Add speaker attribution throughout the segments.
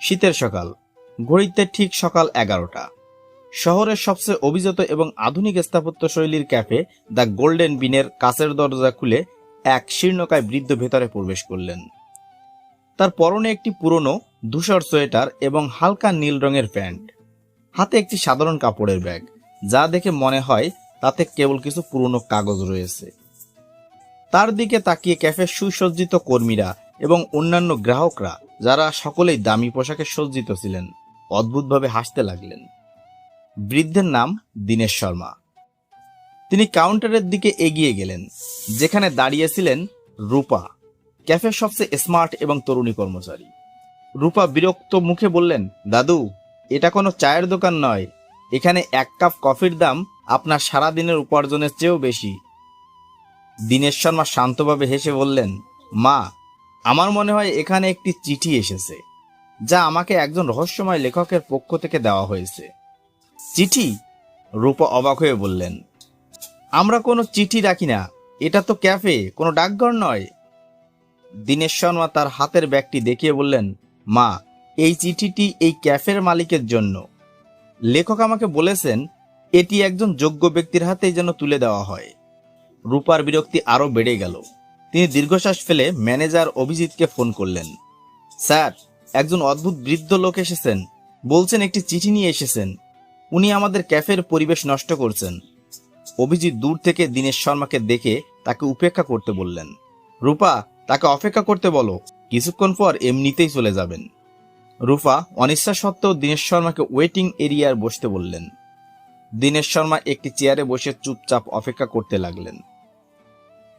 Speaker 1: শীতের সকাল, ঘড়িতে ঠিক সকাল এগারোটা। শহরের সবচেয়ে অভিজাত এবং আধুনিক স্থাপত্য শৈলীর ক্যাফে দ্য গোল্ডেন বিনের কাছের দরজা খুলে এক শীর্ণকায় বৃদ্ধ ভেতরে প্রবেশ করলেন। তার পরনে একটি পুরনো ধূসর সোয়েটার এবং হালকা নীল রঙের প্যান্ট। হাতে একটি সাধারণ কাপড়ের ব্যাগ, যা দেখে মনে হয় তাতে কেবল কিছু পুরনো কাগজ রয়েছে। তার দিকে তাকিয়ে ক্যাফে সুসজ্জিত কর্মীরা এবং অন্যান্য গ্রাহকরা যারা সকলেই দামি পোশাকে সজ্জিত ছিলেন, অদ্ভুতভাবে হাসতে লাগলেন। বৃদ্ধের নাম দীনেশ শর্মা। তিনি কাউন্টারের দিকে এগিয়ে গেলেন, যেখানে দাঁড়িয়েছিলেন রূপা, ক্যাফের সবচেয়ে স্মার্ট এবং তরুণী কর্মচারী। রূপা বিরক্ত মুখে বললেন, দাদু, এটা কোনো চায়ের দোকান নয়। এখানে এক কাপ কফির দাম আপনার সারা দিনের উপার্জনের চেয়েও বেশি। দীনেশ শর্মা শান্তভাবে হেসে বললেন, মা আমার মনে হয় এখানে একটি চিঠি এসেছে, যা আমাকে একজন রহস্যময় লেখকের পক্ষ থেকে দেওয়া হয়েছে। চিঠি? রূপা অবাক হয়ে বললেন, আমরা কোনো চিঠি রাখি না, এটা তো ক্যাফে, কোনো ডাকঘর নয়। দীনেশ শর্মা তার হাতের ব্যাগটি দেখিয়ে বললেন, মা, এই চিঠিটি এই ক্যাফের মালিকের জন্য। লেখক আমাকে বলেছেন, এটি একজন যোগ্য ব্যক্তির হাতেই যেন তুলে দেওয়া হয়। রূপার বিরক্তি আরও বেড়ে গেল। তিনি দীর্ঘশ্বাস ফেলে ম্যানেজার অভিজিৎকে ফোন করলেন। স্যার, একজন অদ্ভুত বৃদ্ধ লোক এসেছেন। বলছেন একটি চিঠি নিয়ে এসেছেন। উনি আমাদের ক্যাফের পরিবেশ নষ্ট করছেন। অভিজিৎ দূর থেকে দীনেশ শর্মাকে দেখে তাকে উপেক্ষা করতে বললেন। রূপা, তাকে অপেক্ষা করতে বলো। কিছুক্ষণ পর এমনিতেই চলে যাবেন। রূপা অনিচ্ছা সত্ত্বেও দীনেশ শর্মাকে ওয়েটিং এরিয়ার বসতে বললেন। দীনেশ শর্মা একটি চেয়ারে বসে চুপচাপ অপেক্ষা করতে লাগলেন।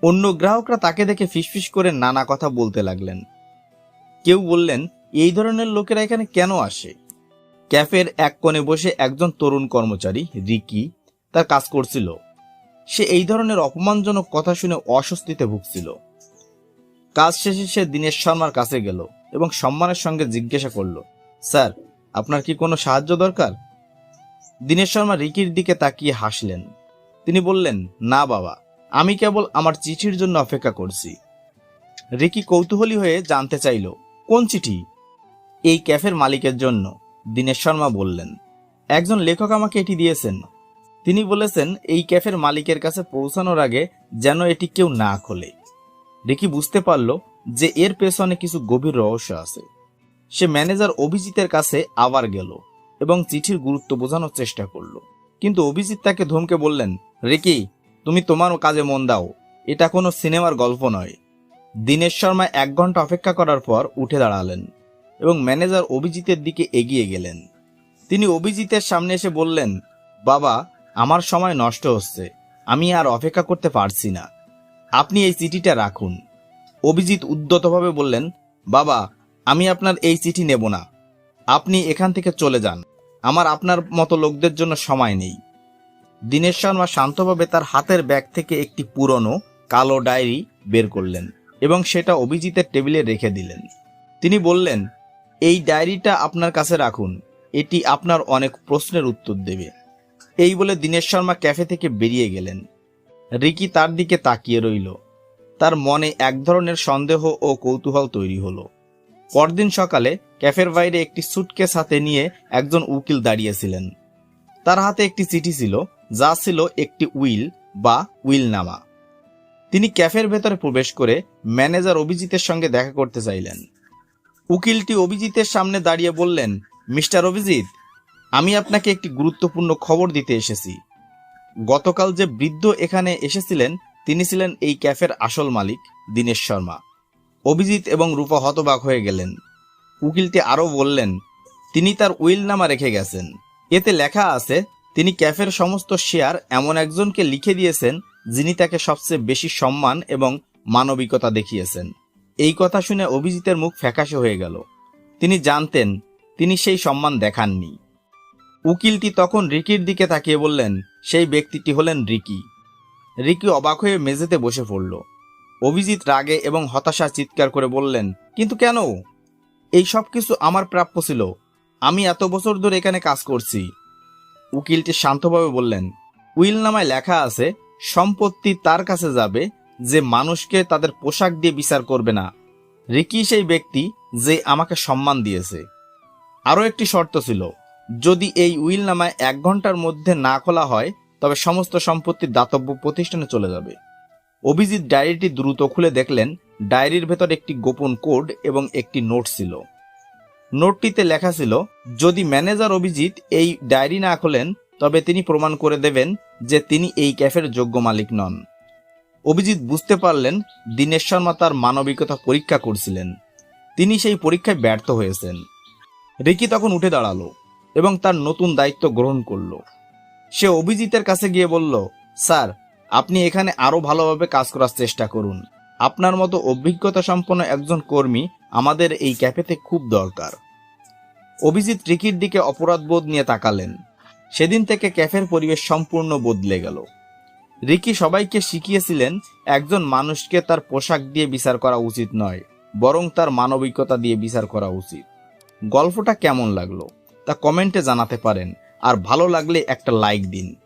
Speaker 1: অন্য গ্রাহকরা তাকে দেখে ফিসফিস করে নানা কথা বলতে লাগলেন। কেউ বললেন, এই ধরনের লোকেরা এখানে কেন আসে? ক্যাফের এক কোণে বসে একজন তরুণ কর্মচারী, রিকি, তার কাজ করছিল। সে এই ধরনের অপমানজনক কথা শুনে অস্বস্তিতে ভুগছিল। কাজ শেষে সে দীনেশ শর্মার কাছে গেল এবং সম্মানের সঙ্গে জিজ্ঞাসা করল, স্যার, আপনার কি কোনো সাহায্য দরকার? দীনেশ শর্মা রিকির দিকে তাকিয়ে হাসলেন। তিনি বললেন, না বাবা। আমি কেবল আমার চিঠির জন্য অপেক্ষা করছি। রিকি কৌতূহলী হয়ে জানতে চাইল, কোন চিঠি? এই ক্যাফের মালিকের জন্য, দীনেশ শর্মা বললেন। একজন লেখক আমাকে এটি দিয়েছেন। তিনি বলেছেন, এই ক্যাফের মালিকের কাছে পৌঁছানোর আগে যেন এটি কেউ না খোলে। রিকি বুঝতে পারল যে এর পেছনে কিছু গভীর রহস্য আছে। সে ম্যানেজার অভিজিতের কাছে আবার গেল এবং চিঠির গুরুত্ব বোঝানোর চেষ্টা করল। কিন্তু অভিজিৎ তাকে ধমকে বললেন, রিকি তুমি তোমার কাজে মন দাও। এটা কোনো সিনেমার গল্প নয়। দীনেশ শর্মা এক ঘণ্টা অপেক্ষা করার পর উঠে দাঁড়ালেন এবং ম্যানেজার অভিজিতের দিকে এগিয়ে গেলেন। তিনি অভিজিতের সামনে এসে বললেন, বাবা, আমার সময় নষ্ট হচ্ছে। আমি আর অপেক্ষা করতে পারছি না। আপনি এই চিঠিটা রাখুন। অভিজিৎ উদ্যতভাবে বললেন, বাবা, আমি আপনার এই চিঠি নেব না। আপনি এখান থেকে চলে যান। আমার আপনার মতো লোকদের জন্য সময় নেই। দীনেশ শর্মা শান্তভাবে তার হাতের ব্যাগ থেকে একটি পুরনো, কালো ডায়েরি বের করলেন এবং সেটা অভিজিতের টেবিলে রেখে দিলেন। তিনি বললেন, এই ডায়েরিটা আপনার কাছে রাখুন। এটি আপনার অনেক প্রশ্নের উত্তর দেবে। এই বলে দীনেশ শর্মা ক্যাফে থেকে বেরিয়ে গেলেন। রিকি তার দিকে তাকিয়ে রইল। তার মনে এক ধরনের সন্দেহ ও কৌতূহল তৈরি হলো। পরদিন সকালে ক্যাফের বাইরে একটি সুটকেস হাতে নিয়ে একজন উকিল দাঁড়িয়েছিলেন। তার হাতে একটি চিঠি ছিল যা ছিল একটি উইল বা উইলনামা। তিনি ক্যাফের ভেতরে প্রবেশ করে ম্যানেজার অভিজিতের সঙ্গে দেখা করতে চাইলেন। উকিলটি অভিজিতের সামনে দাঁড়িয়ে বললেন, মিস্টার অভিজিৎ, আমি আপনাকে একটি গুরুত্বপূর্ণ খবর দিতে এসেছি। গতকাল যে বৃদ্ধ এখানে এসেছিলেন, তিনি ছিলেন এই ক্যাফের আসল মালিক, দীনেশ শর্মা। অভিজিৎ এবং রূপা হতবাক হয়ে গেলেন। উকিলটি আরও বললেন, তিনি তার উইল নামা রেখে গেছেন। এতে লেখা আছে তিনি ক্যাফের সমস্ত শেয়ার এমন একজনকে লিখে দিয়েছেন যিনি তাকে সবচেয়ে বেশি সম্মান এবং মানবিকতা দেখিয়েছেন। এই কথা শুনে অভিজিতের মুখ ফ্যাকাশে হয়ে গেল। তিনি জানতেন, তিনি সেই সম্মান দেখাননি। উকিলটি তখন রিকির দিকে তাকিয়ে বললেন, সেই ব্যক্তিটি হলেন রিকি। রিকি অবাক হয়ে মেঝেতে বসে পড়ল। অভিজিৎ রাগে এবং হতাশা চিৎকার করে বললেন, কিন্তু কেন? এই সব কিছু আমার প্রাপ্য ছিল। আমি এত বছর ধরে এখানে কাজ করছি। উকিলটি শান্তভাবে বললেন, উইল নামায় লেখা আছে, সম্পত্তি তার কাছে যাবে, যে মানুষকে তাদের পোশাক দিয়ে বিচার করবে না। রিকি সেই ব্যক্তি যে আমাকে সম্মান দিয়েছে। আরও একটি শর্ত ছিল, যদি এই উইল নামায় এক ঘণ্টার মধ্যে না খোলা হয়, তবে সমস্ত সম্পত্তি দাতব্য প্রতিষ্ঠানে চলে যাবে। অভিজিৎ ডায়েরিটি দ্রুত খুলে দেখলেন, ডায়েরির ভেতর একটি গোপন কোড এবং একটি নোট ছিল। নোটটিতে লেখা ছিল, যদি ম্যানেজার অভিজিৎ এই ডায়েরি না খোলেন, তবে তিনি প্রমাণ করে দেবেন যে তিনি এই ক্যাফের যোগ্য মালিক নন। অভিজিৎ বুঝতে পারলেন দীনেশ শর্মা তার মানবিকতা পরীক্ষা করছিলেন। তিনি সেই পরীক্ষায় ব্যর্থ হয়েছেন। রিকি তখন উঠে দাঁড়াল এবং তার নতুন দায়িত্ব গ্রহণ করল। সে অভিজিতের কাছে গিয়ে বলল, স্যার, আপনি এখানে আরও ভালোভাবে কাজ করার চেষ্টা করুন। আপনার মতো অভিজ্ঞতা সম্পন্ন একজন কর্মী আমাদের এই ক্যাফেতে খুব দরকার। অভিজিৎ রিকির দিকে অপরাধবোধ নিয়ে তাকালেন। সেদিন থেকে ক্যাফের পরিবেশ সম্পূর্ণ বদলে গেল। রিকি সবাইকে শিখিয়েছিলেন, একজন মানুষকে তার পোশাক দিয়ে বিচার করা উচিত নয়, বরং তার মানবিকতা দিয়ে বিচার করা উচিত। গল্পটা কেমন লাগল তা কমেন্টে জানাতে পারেন, আর ভালো লাগলে একটা লাইক দিন।